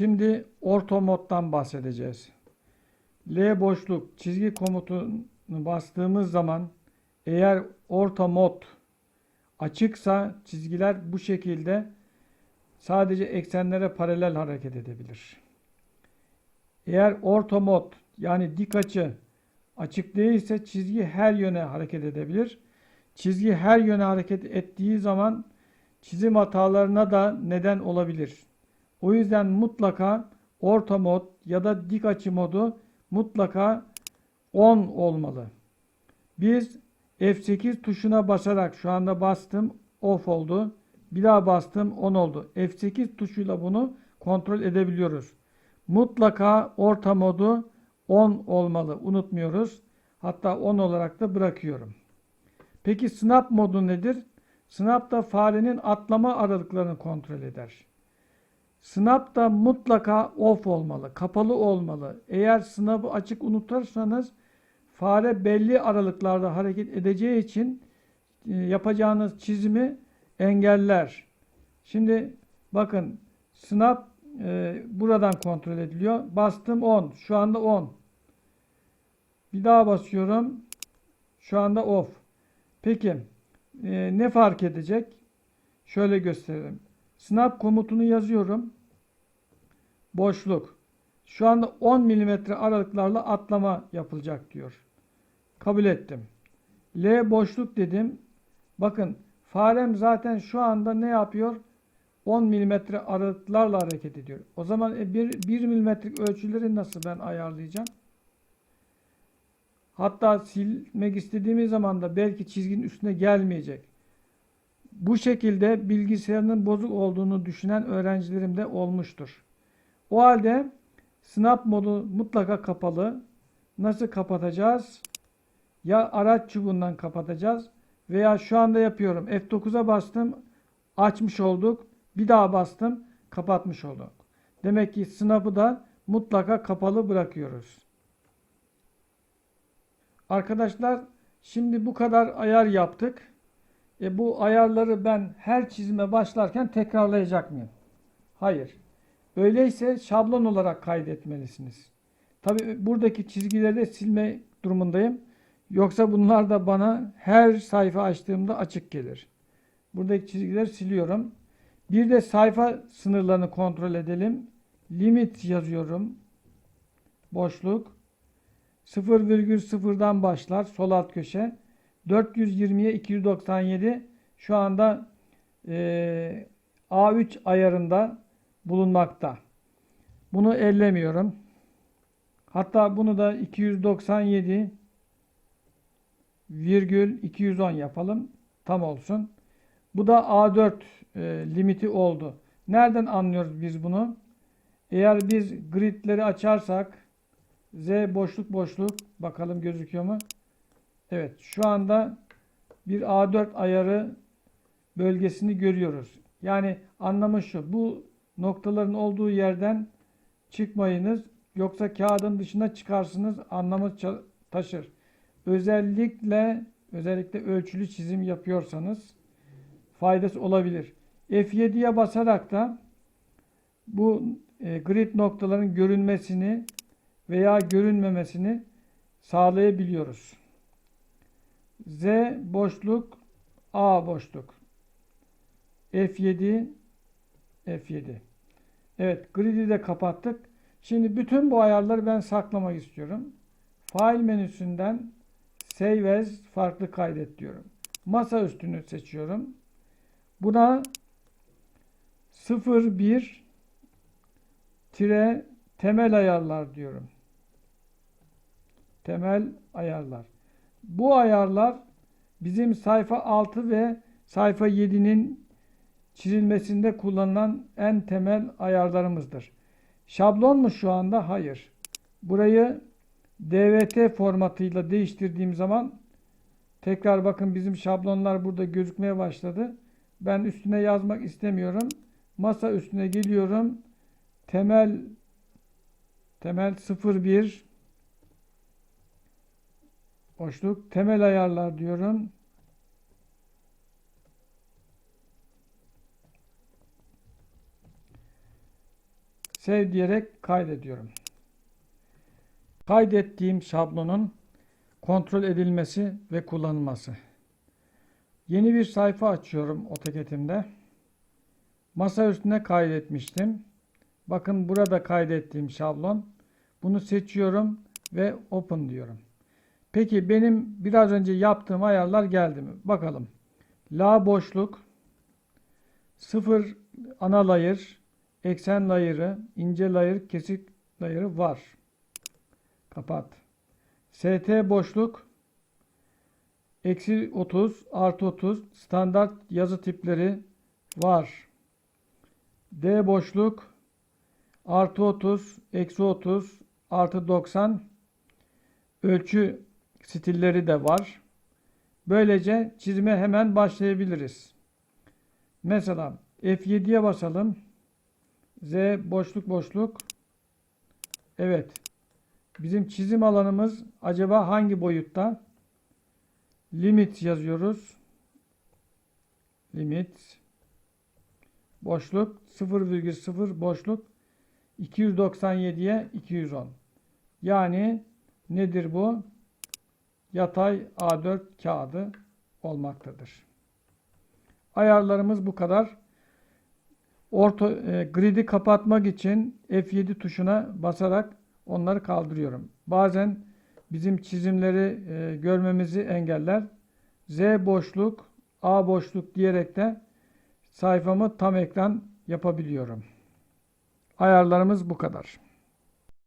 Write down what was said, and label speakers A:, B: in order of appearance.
A: Şimdi orta moddan bahsedeceğiz. L boşluk çizgi komutunu bastığımız zaman eğer orta mod açıksa çizgiler bu şekilde sadece eksenlere paralel hareket edebilir. Eğer orta mod yani dik açı açık değilse çizgi her yöne hareket edebilir. Çizgi her yöne hareket ettiği zaman çizim hatalarına da neden olabilir. O yüzden mutlaka orta mod ya da dik açı modu mutlaka 10 olmalı. Biz F8 tuşuna basarak şu anda bastım off oldu. Bir daha bastım on oldu. F8 tuşuyla bunu kontrol edebiliyoruz. Mutlaka orta modu 10 olmalı. Unutmuyoruz. Hatta 10 olarak da bırakıyorum. Peki snap modu nedir? Snap da farenin atlama aralıklarını kontrol eder. Snap da mutlaka off olmalı, kapalı olmalı. Eğer snap'ı açık unutursanız fare belli aralıklarda hareket edeceği için e, yapacağınız çizimi engeller. Şimdi bakın snap e, buradan kontrol ediliyor. Bastım 10. Şu anda 10. Bir daha basıyorum. Şu anda off. Peki e, ne fark edecek? Şöyle gösterelim. Snap komutunu yazıyorum. Boşluk. Şu anda 10 mm aralıklarla atlama yapılacak diyor. Kabul ettim. L boşluk dedim. Bakın farem zaten şu anda ne yapıyor? 10 mm aralıklarla hareket ediyor. O zaman 1, 1 milimetrelik ölçüleri nasıl ben ayarlayacağım? Hatta silmek istediğimiz zaman da belki çizginin üstüne gelmeyecek. Bu şekilde bilgisayarının bozuk olduğunu düşünen öğrencilerim de olmuştur. O halde snap modu mutlaka kapalı. Nasıl kapatacağız? Ya araç çubuğundan kapatacağız veya şu anda yapıyorum. F9'a bastım, açmış olduk. Bir daha bastım, kapatmış olduk. Demek ki snap'ı da mutlaka kapalı bırakıyoruz. Arkadaşlar şimdi bu kadar ayar yaptık. E bu ayarları ben her çizime başlarken tekrarlayacak mıyım? Hayır. Öyleyse şablon olarak kaydetmelisiniz. Tabi buradaki çizgileri de silme durumundayım. Yoksa bunlar da bana her sayfa açtığımda açık gelir. Buradaki çizgileri siliyorum. Bir de sayfa sınırlarını kontrol edelim. Limit yazıyorum. Boşluk. 0,0'dan başlar sol alt köşe. 420'ye 297 şu anda e, A3 ayarında bulunmakta. Bunu ellemiyorum. Hatta bunu da 297 virgül 210 yapalım. Tam olsun. Bu da A4 e, limiti oldu. Nereden anlıyoruz biz bunu? Eğer biz gridleri açarsak Z boşluk boşluk bakalım gözüküyor mu? Evet şu anda bir A4 ayarı bölgesini görüyoruz. Yani anlamı şu. Bu noktaların olduğu yerden çıkmayınız. Yoksa kağıdın dışına çıkarsınız anlamı taşır. Özellikle özellikle ölçülü çizim yapıyorsanız faydası olabilir. F7'ye basarak da bu e, grid noktaların görünmesini veya görünmemesini sağlayabiliyoruz. Z boşluk A boşluk F7 F7 Evet grid'i de kapattık. Şimdi bütün bu ayarları ben saklamak istiyorum. File menüsünden Save as farklı kaydet diyorum. Masa üstünü seçiyorum. Buna 01 tire temel ayarlar diyorum. Temel ayarlar. Bu ayarlar bizim sayfa 6 ve sayfa 7'nin çizilmesinde kullanılan en temel ayarlarımızdır. Şablon mu şu anda? Hayır. Burayı DVT formatıyla değiştirdiğim zaman tekrar bakın bizim şablonlar burada gözükmeye başladı. Ben üstüne yazmak istemiyorum. Masa üstüne geliyorum. Temel temel 01 boşluk temel ayarlar diyorum. Sev diyerek kaydediyorum. Kaydettiğim şablonun kontrol edilmesi ve kullanılması. Yeni bir sayfa açıyorum AutoCAD'imde. Masa üstüne kaydetmiştim. Bakın burada kaydettiğim şablon. Bunu seçiyorum ve Open diyorum. Peki benim biraz önce yaptığım ayarlar geldi mi? Bakalım. La boşluk, sıfır ana layer, eksen layer'ı, ince layer, kesik layer'ı var. Kapat. ST boşluk, eksi 30, artı 30, standart yazı tipleri var. D boşluk, artı 30, eksi 30, artı 90, ölçü stilleri de var. Böylece çizime hemen başlayabiliriz. Mesela F7'ye basalım. Z boşluk boşluk. Evet. Bizim çizim alanımız acaba hangi boyutta? Limit yazıyoruz. Limit. Boşluk 0,0 boşluk 297'ye 210. Yani nedir bu? Yatay A4 kağıdı olmaktadır. Ayarlarımız bu kadar. Orta e, grid'i kapatmak için F7 tuşuna basarak onları kaldırıyorum. Bazen bizim çizimleri e, görmemizi engeller. Z boşluk, A boşluk diyerek de sayfamı tam ekran yapabiliyorum. Ayarlarımız bu kadar.